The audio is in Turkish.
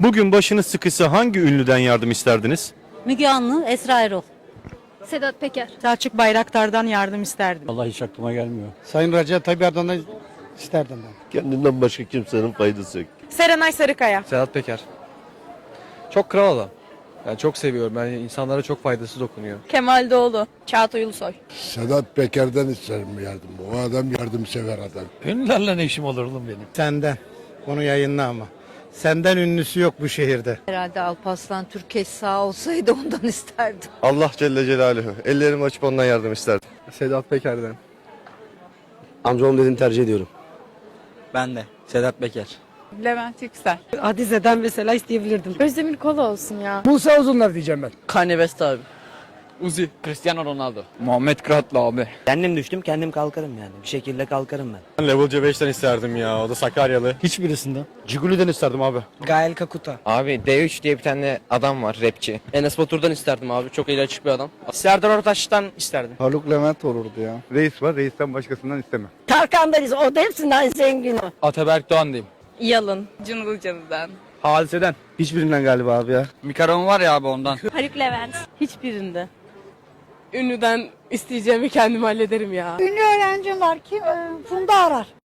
Bugün başınız sıkışsa hangi ünlüden yardım isterdiniz? Müge Anlı, Esra Erol. Sedat Peker. Selçuk Bayraktar'dan yardım isterdim. Vallahi hiç aklıma gelmiyor. Sayın Recep Tayyip Erdoğan'dan isterdim ben. Kendinden başka kimsenin faydası yok. Serenay Sarıkaya. Sedat Peker. Çok kral adam. Yani çok seviyorum. Yani insanlara çok faydası dokunuyor. Kemal Doğulu. Çağatay Ulusoy. Sedat Peker'den isterim yardım. O adam yardımsever adam. Ünlülerle ne işim olur oğlum benim? Senden. Onu yayınla ama. Senden ünlüsü yok bu şehirde. Herhalde Alparslan Türkeş sağ olsaydı ondan isterdim. Allah Celle Celaluhu. Ellerimi açıp ondan yardım isterdim. Sedat Peker'den. Amcamın dediğini tercih ediyorum. Ben de. Sedat Peker. Levent Yüksel. Adize'den mesela isteyebilirdim. Özdemir Kola olsun ya. Musa Uzunlar diyeceğim ben. Kanye West abi. Uzi. Cristiano Ronaldo. Muhammed Kıratlı abi. Kendim düştüm kendim kalkarım yani. Bir şekilde kalkarım ben. Ben Level C5'ten isterdim ya. O da Sakaryalı. Hiçbirisinden. Ciguli'den isterdim abi. Gael Kakuta. Abi D3 diye bir tane adam var rapçi. Enes Batur'dan isterdim abi. Çok iyi açık bir adam. Serdar Ortaç'tan isterdim. Haluk Levent olurdu ya. Reis var, reisten başkasından istemem. Tarkan'dayız. O da hepsinden zengin o. Ataberk Doğan diyeyim. Yalın. Canı'dan. Hadise'den. Hiçbirinden galiba abi ya. Mikaron var ya abi ondan. Haluk Levent. Hiçbirinde. Ünlüden isteyeceğimi kendim hallederim ya. Ünlü öğrencim var. Kim? Funda Arar.